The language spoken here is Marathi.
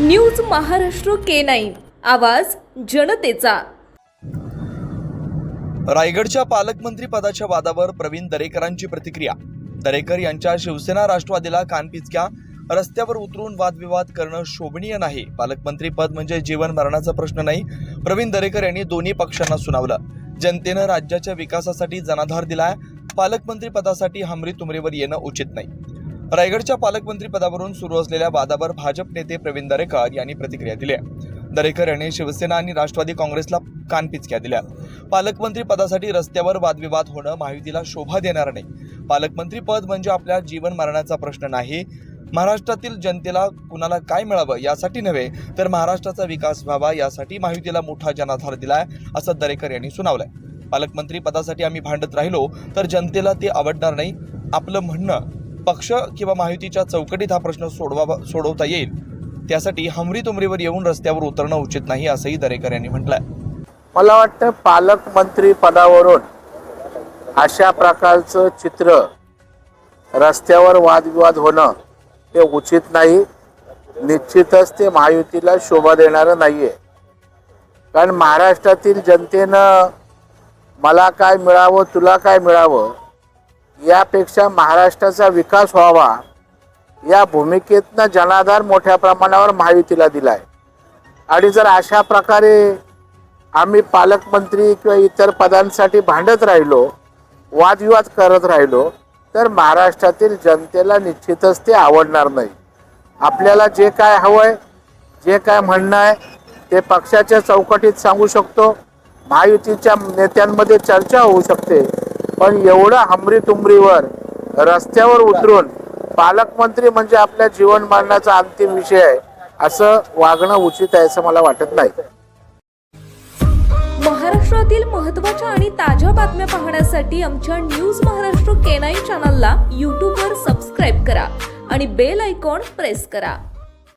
News Maharashtra K nine. आवाज जनतेचा. रायगडच्या पालकमंत्री पदाच्या वादावर प्रवीण दरेकरांची प्रतिक्रिया. दरेकर यांच्या शिवसेना राष्ट्रवादीला कानपिचक्या रस्त्यावर उतरून वादविवाद करणं शोभनीय नाही. पालकमंत्री पद म्हणजे जीवन मरणाचा प्रश्न नाही. प्रवीण दरेकर यांनी दोन्ही पक्षांना सुनावलं. जनतेनं राज्याच्या विकासासाठी जनाधार दिलाय. पालकमंत्री पदासाठी हमरी तुमरीवर येणं उचित नाही. रायगडच्या पालकमंत्री पदावरून सुरू असलेल्या वादावर भाजप नेते प्रवीण दरेकर यांनी प्रतिक्रिया दिली. दरेकर यांनी शिवसेना आणि राष्ट्रवादी काँग्रेसला कानपिचक्या दिल्या. पालकमंत्री पदासाठी रस्त्यावर वादविवाद होणं महायुतीला शोभा देणार नाही. पालकमंत्री पद म्हणजे आपल्या जीवन मरणाचा प्रश्न नाही. महाराष्ट्रातील जनतेला कुणाला काय मिळावं यासाठी नव्हे तर महाराष्ट्राचा विकास व्हावा यासाठी महायुतीला मोठा जनाधार दिलाय असं दरेकर यांनी सुनावलंय. पालकमंत्री पदासाठी आम्ही भांडत राहिलो तर जनतेला ते आवडणार नाही. आपलं म्हणणं पक्ष किंवा महायुतीच्या चौकटीत हा प्रश्न सोडवा सोडवता येईल. त्यासाठी हमरी तुमरीवर येऊन रस्त्यावर उतरणं उचित नाही असंही दरेकर यांनी म्हटलंय. मला वाटतं पालकमंत्री पदावरून अशा प्रकारचं चित्र रस्त्यावर वादविवाद होणं हे उचित नाही. निश्चितच ते महायुतीला शोभा देणारं नाही आहे कारण महाराष्ट्रातील जनतेनं मला काय मिळावं तुला काय मिळावं यापेक्षा महाराष्ट्राचा विकास व्हावा या भूमिकेतनं जनाधार मोठ्या प्रमाणावर महायुतीला दिलाय. आणि जर अशा प्रकारे आम्ही पालकमंत्री किंवा इतर पदांसाठी भांडत राहिलो वादविवाद करत राहिलो तर महाराष्ट्रातील जनतेला निश्चितच ते आवडणार नाही. आपल्याला जे काय हवंय जे काय म्हणणं आहे ते पक्षाच्या चौकटीत सांगू शकतो. महायुतीच्या नेत्यांमध्ये चर्चा होऊ शकते. पण एवढं हमरी तुमरीवर रस्त्यावर उतरून पालकमंत्री म्हणजे आपल्या जीवन मरणाचा अंतिम विषय आहे असं वागणं उचित आहे असं मला वाटत नाही. महाराष्ट्रातील महत्त्वाच्या आणि ताज्या बातम्या पाहण्यासाठी आमच्या न्यूज महाराष्ट्र के नाईन चॅनलला यूट्यूबवर सबस्क्राईब करा आणि बेल आयकॉन प्रेस करा.